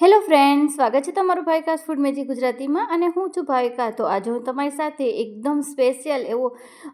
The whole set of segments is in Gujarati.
હેલો ફ્રેન્ડ, સ્વાગત છે તમારું ભાવિકાસ ફૂડ મેજી ગુજરાતીમાં અને હું છું ભાવિકા તો આજે હું તમારી સાથે એકદમ સ્પેશિયલ એવો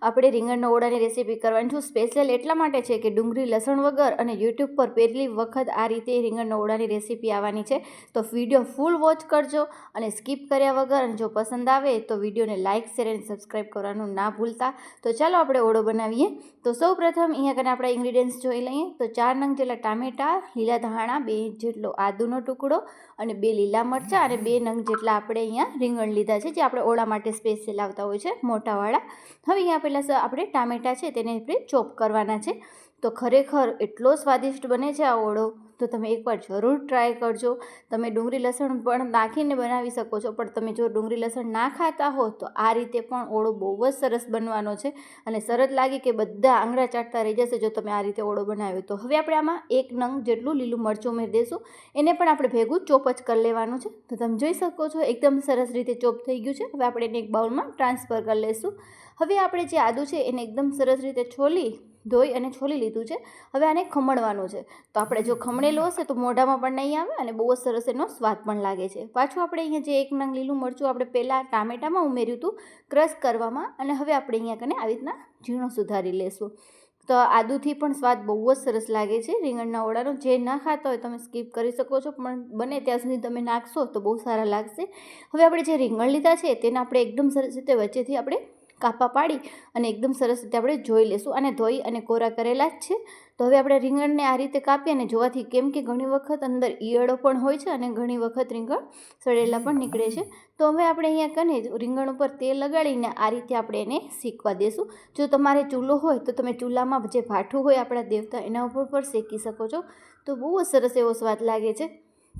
આપણે રીંગણનો ઓળાની રેસીપી કરવાની છું. સ્પેશિયલ એટલા માટે છે કે ડુંગળી, લસણ વગર અને યુટ્યુબ પર પહેલી વખત આ રીતે રીંગણનો ઓળાની રેસીપી આવવાની છે. તો વીડિયો ફૂલ વોચ કરજો અને સ્કીપ કર્યા વગર અને જો પસંદ આવે તો વિડીયોને લાઇક શેર અને સબસ્ક્રાઈબ કરવાનું ના ભૂલતા. તો ચાલો આપણે ઓળો બનાવીએ. તો સૌ પ્રથમ અહીંયા કને આપણા ઇન્ગ્રીડિયન્ટ્સ જોઈ લઈએ. તો ચાર નંગ જેટલા ટામેટાં, લીલા ધાણા, બે જેટલો આદુનો ટુકડો અને બે લીલા મરચાં અને બે નંગ જેટલા આપણે અહીંયા રીંગણ લીધા છે, જે આપણે ઓળા માટે સ્પેશિયલ આવતા હોય છે, મોટાવાળા. હવે અહીંયા પહેલાં આપણે ટામેટાં છે, તેને આપણે ચોપ કરવાના છે. તો ખરેખર એટલો સ્વાદિષ્ટ બને છે આ ઓળો. તો તમે એકવાર જરૂર ટ્રાય કરજો. તમે ડુંગળી લસણ પણ નાખીને બનાવી શકો છો, પણ તમે જો ડુંગળી લસણ ના ખાતા હો, તો આ રીતે પણ ઓળો બહુ જ સરસ બનવાનો છે અને સરસ લાગે કે બધા આંગળા ચાટતા રહી જશે જો તમે આ રીતે ઓળો બનાવ્યો. તો હવે આપણે આમાં એક નંગ જેટલું લીલું મરચું ઉમેરી દઈશું. એને પણ આપણે ભેગું ચોપ જ કરી લેવાનું છે. તો તમે જોઈ શકો છો, એકદમ સરસ રીતે ચોપ થઈ ગયું છે. હવે આપણે એને એક બાઉલમાં ટ્રાન્સફર કરી લઈશું હવે આપણે જે આદું છે એને એકદમ સરસ રીતે છોલી ધોઈ અને છોલી લીધું છે. હવે આને ખમણવાનું છે. તો આપણે જો ખમણેલું હશે તો મોઢામાં પણ નહીં આવે અને બહુ જ સરસ એનો સ્વાદ પણ લાગે છે. પાછું આપણે અહીંયા જે એક નંગ લીલું મરચું આપણે પહેલાં ટામેટામાં ઉમેર્યું હતું, ક્રશ કરવામાં અને હવે આપણે અહીંયા કને આવી રીતના ઝીણો સુધારી લેશું. તો આદુથી પણ સ્વાદ બહુ જ સરસ લાગે છે. રીંગણના ઓળાનો જે ના ખાતા હોય તમે સ્કીપ કરી શકો છો, પણ બને ત્યાં સુધી તમે નાખશો તો બહુ સારા લાગશે. હવે આપણે જે રીંગણ લીધા છે, તેને આપણે એકદમ સરસ રીતે વચ્ચેથી આપણે કાપા પાડી અને એકદમ સરસ રીતે આપણે જોઈ લેશું. અને ધોઈ અને કોરા કરેલા જ છે. તો હવે આપણે રીંગણને આ રીતે કાપીએ અને જોવાથી કેમ કે ઘણી વખત અંદર ઈયળો પણ હોય છે અને ઘણી વખત રીંગણ સડેલા પણ નીકળે છે. તો હવે આપણે અહીંયા કને રીંગણ ઉપર તેલ લગાડીને આ રીતે આપણે એને શીખવા દેશું. જો તમારે ચૂલો હોય તો તમે ચૂલામાં જે ભાઠું હોય આપણા દેવતા એના ઉપર પણ શેકી શકો છો. તો બહુ જ સરસ એવો સ્વાદ લાગે છે.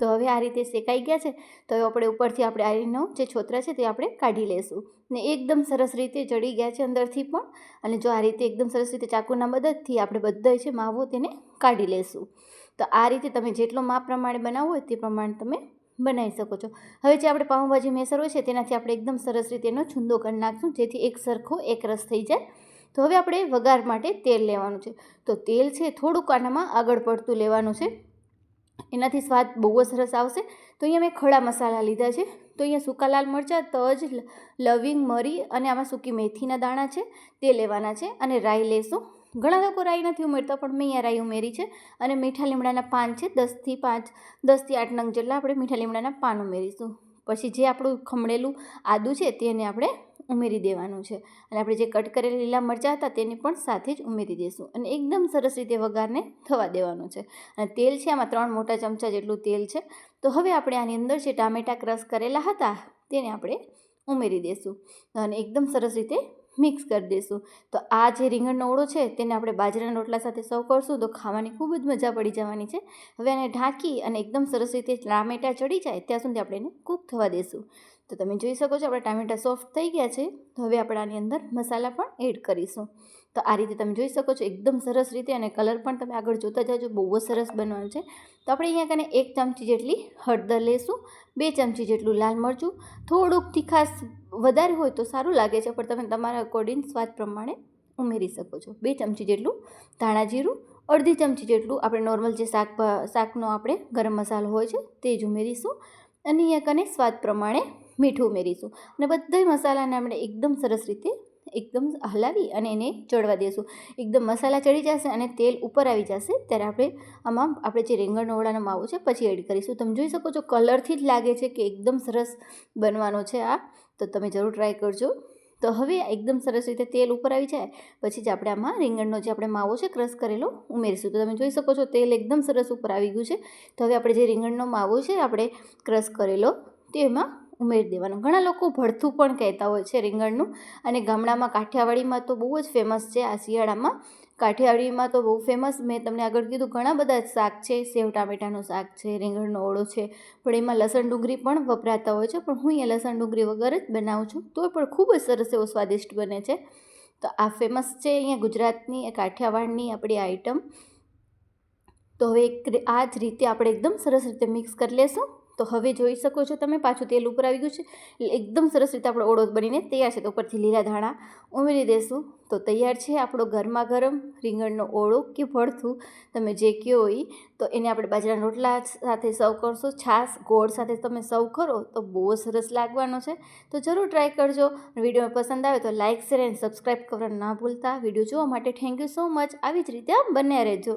તો હવે આ રીતે શેકાઈ ગયા છે. તો હવે આપણે ઉપરથી આપણે આરીનો જે છોતરા છે તે આપણે કાઢી લેશું ને એકદમ સરસ રીતે ચડી ગયા છે અંદરથી પણ. અને જો આ રીતે એકદમ સરસ રીતે ચાકુના મદદથી આપણે બધા છે માવો તેને કાઢી લેશું તો આ રીતે તમે જેટલો માપ પ્રમાણે બનાવવો હોય તે પ્રમાણે તમે બનાવી શકો છો. હવે જે આપણે પાઉંભાજી મેસર હોય છે તેનાથી આપણે એકદમ સરસ રીતે એનો છૂંદો કરી નાખશું, જેથી એક સરખો એક રસ થઈ જાય. તો હવે આપણે વઘાર માટે તેલ લેવાનું છે. તો તેલ છે થોડુંક આનામાં આગળ પડતું લેવાનું છે. એનાથી સ્વાદ બહુ જ સરસ આવશે. તો અહીંયા મેં ખડા મસાલા લીધા છે. તો અહીંયા સૂકા લાલ મરચાં, તજ લવિંગ, મરી અને આમાં સૂકી મેથીના દાણા છે. તે લેવાના છે અને રાઈ લેશું. ઘણા લોકો રાઈ નથી ઉમેરતા, પણ મેં અહીંયા રાઈ ઉમેરી છે અને મીઠા લીમડાના પાન છે. દસથી પાંચ, દસથી આઠ નંગ જેટલા આપણે મીઠા લીમડાના પાન ઉમેરીશું. પછી જે આપણું ખમણેલું આદું છે તેને આપણે ઉમેરી દેવાનું છે. અને આપણે જે કટ કરેલા લીલા મરચાં હતા તેને પણ સાથે જ ઉમેરી દઈશું અને એકદમ સરસ રીતે વઘારને થવા દેવાનું છે. અને તેલ છે, આમાં ત્રણ મોટા ચમચા જેટલું તેલ છે. તો હવે આપણે આની અંદર જે ટામેટાં ક્રશ કરેલા હતા તેને આપણે ઉમેરી દઈશું અને એકદમ સરસ રીતે મિક્સ કરી દઈશું તો આ જે રીંગણનો ઓળો છે તેને આપણે બાજરાના રોટલા સાથે સર્વ કરશું તો ખાવાની ખૂબ જ મજા પડી જવાની છે. હવે એને ઢાંકી અને એકદમ સરસ રીતે ટામેટા ચડી જાય ત્યાં સુધી આપણે એને કૂક થવા દઈશું તો તમે જોઈ શકો છો, આપણા ટામેટા સોફ્ટ થઈ ગયા છે. તો હવે આપણે આની અંદર મસાલા પણ એડ કરીશું. તો આ રીતે તમે જોઈ શકો છો, એકદમ સરસ રીતે અને કલર પણ તમે આગળ જોતા જાજો, બહુ જ સરસ બનવાનું છે. તો આપણે અહીંયા કને એક ચમચી જેટલી હળદર લેશું, બે ચમચી જેટલું લાલ મરચું, થોડુંક તીખાસ વધારે હોય તો સારું લાગે છે, પણ તમે તમારા અકોર્ડિંગ સ્વાદ પ્રમાણે ઉમેરી શકો છો. બે ચમચી જેટલું ધાણા જીરું, અડધી ચમચી જેટલું આપણે નોર્મલ જે શાક શાકનો આપણે ગરમ મસાલો હોય છે, તે જ ઉમેરીશું. અને અહીંયા કને સ્વાદ પ્રમાણે મીઠું ઉમેરીશું. અને બધા મસાલાને આપણે એકદમ સરસ રીતે એકદમ હલાવી અને એને ચડવા દઈશું એકદમ મસાલા ચડી જશે અને તેલ ઉપર આવી જશે, ત્યારે આપણે આમાં આપણે જે રીંગણનો ઓળાનો માવો છે, પછી એડ કરીશું. તમે જોઈ શકો છો કલરથી જ લાગે છે કે એકદમ સરસ બનવાનો છે આ. તો તમે જરૂર ટ્રાય કરજો. તો હવે એકદમ સરસ રીતે તેલ ઉપર આવી જાય, પછી જ આપણે આમાં રીંગણનો જે આપણે માવો છે, ક્રશ કરેલો, ઉમેરીશું. તો તમે જોઈ શકો છો, તેલ એકદમ સરસ ઉપર આવી ગયું છે. તો હવે આપણે જે રીંગણનો માવો છે, આપણે ક્રશ કરેલો, તેમાં ઉમેરી દેવાનું. ઘણા લોકો ભડથું પણ કહેતા હોય છે રીંગણનું. અને ગામડામાં કાઠિયાવાડીમાં તો બહુ જ ફેમસ છે. આ શિયાળામાં કાઠિયાવાડીમાં તો બહુ ફેમસ મેં તમને આગળ કીધું ઘણા બધા શાક છે. સેવ ટામેટાનું શાક છે, રીંગણનો ઓળો છે. પણ એમાં લસણ ડુંગળી પણ વપરાતા હોય છે. પણ હું અહીંયા લસણ ડુંગળી વગર જ બનાવું છું. તો પણ ખૂબ જ સરસ એવો સ્વાદિષ્ટ બને છે. તો આ ફેમસ છે અહીંયા ગુજરાતની કાઠિયાવાડની આપણી આઈટમ તો હવે આ જ રીતે આપણે એકદમ સરસ રીતે મિક્સ કરી લેશું. તો હવે જોઈ શકો છો તમે, પાછું તેલ ઉપર આવી ગયું છે. એકદમ સરસ રીતે આપણો ઓળો બનીને તૈયાર છે. તો ઉપરથી લીલા ધાણા ઉમેરી દેશું. તો તૈયાર છે આપણો ગરમા ગરમ રીંગણનો ઓળો કે ભળથું, તમે જે કહો એ તો એને આપણે બાજરાના રોટલા સાથે સર્વ કરશો. છાશ, ગોળ સાથે તમે સર્વ કરો તો બહુ સરસ લાગવાનો છે. તો જરૂર ટ્રાય કરજો. વીડિયો પસંદ આવે તો લાઇક શેર એન્ડ સબસ્ક્રાઈબ કરવાનું ના ભૂલતા. વીડિયો જોવા માટે થેન્ક યુ સો મચ. આવી જ રીતે બન્યા રહેજો.